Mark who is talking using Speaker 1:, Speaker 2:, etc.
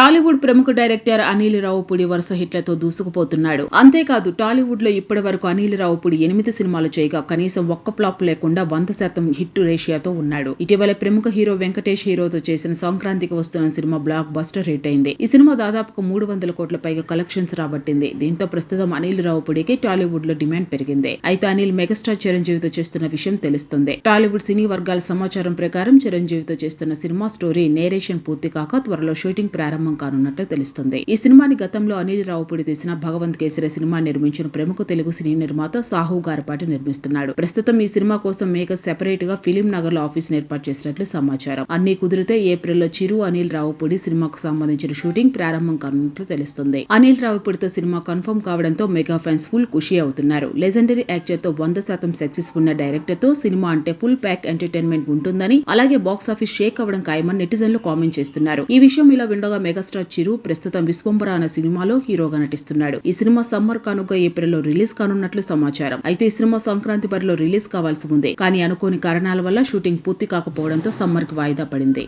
Speaker 1: టాలీవుడ్ ప్రముఖ డైరెక్టర్ అనిల్ రావుపూడి వరుస హిట్లతో దూసుకుపోతున్నాడు. అంతేకాదు టాలీవుడ్లో ఇప్పటి వరకు అనిల్ రావుపూడి ఎనిమిది సినిమాలు చేయగా కనీసం ఒక్క ఫ్లాప్ లేకుండా వంద శాతం హిట్ రేషియాతో ఉన్నాడు. ఇటీవల ప్రముఖ హీరో వెంకటేష్ హీరోతో చేసిన సంక్రాంతికి వస్తున్న సినిమా బ్లాక్ బస్టర్ హిట్ అయింది. ఈ సినిమా దాదాపుగా మూడు వందల కోట్ల పైగా కలెక్షన్స్ రాబట్టింది. దీంతో ప్రస్తుతం అనిల్ రావుపూడికి టాలీవుడ్లో డిమాండ్ పెరిగింది. అయితే అనిల్ మెగాస్టార్ చిరంజీవితో చేస్తున్న విషయం తెలుస్తుంది. టాలీవుడ్ సినీ వర్గాల సమాచారం ప్రకారం చిరంజీవితో చేస్తున్న సినిమా స్టోరీ నేరేషన్ పూర్తి కాక త్వరలో షూటింగ్ ప్రారంభం కానున్నట్లు తెలుస్తుంది. ఈ సినిమాని గతంలో అనిల్ రావుపూడి తీసిన భగవంత్ కేసరి సినిమా నిర్మించిన ప్రముఖ తెలుగు సినీ నిర్మాత సాహు గారిపాటి నిర్మిస్తున్నాడు. ప్రస్తుతం ఈ సినిమా కోసం మేకర్ సెపరేట్గా ఫిలిం నగర్లో ఆఫీస్ ఏర్పాటు చేసినట్లు సమాచారం. అన్ని కుదిరితే ఏప్రిల్లో చిరు అనిల్ రావుపూడి సినిమాకు సంబంధించిన షూటింగ్ ప్రారంభం కానున్నట్లు తెలుస్తుంది. అనిల్ రావుపూడితో సినిమా కన్ఫర్మ్ కావడంతో మెగా ఫ్యాన్స్ ఫుల్ ఖుషి అవుతున్నారు. లెజెండరీ యాక్టర్తో వంద శాతం సక్సెస్ ఉన్న డైరెక్టర్తో సినిమా అంటే ఫుల్ ప్యాక్ ఎంటర్టైన్మెంట్ ఉంటుందని అలాగే బాక్స్ ఆఫీస్ షేక్ అవ్వడం ఖాయమని నెటిజన్లు కామెంట్ చేస్తున్నారు. ఈ విషయం ఇలా విండగా మెగాస్టార్ చిరు ప్రస్తుతం విశ్వంబర అనే సినిమాలో హీరోగా నటిస్తున్నాడు. ఈ సినిమా సమ్మర్ కానుక ఏప్రిల్లో రిలీజ్ కానున్నట్లు సమాచారం. అయితే ఈ సినిమా సంక్రాంతి బరిలో రిలీజ్ కావాల్సి ఉంది. కానీ అనుకోని కారణాల వల్ల షూటింగ్ పూర్తి కాకపోవడంతో సమ్మర్కి వాయిదా పడింది.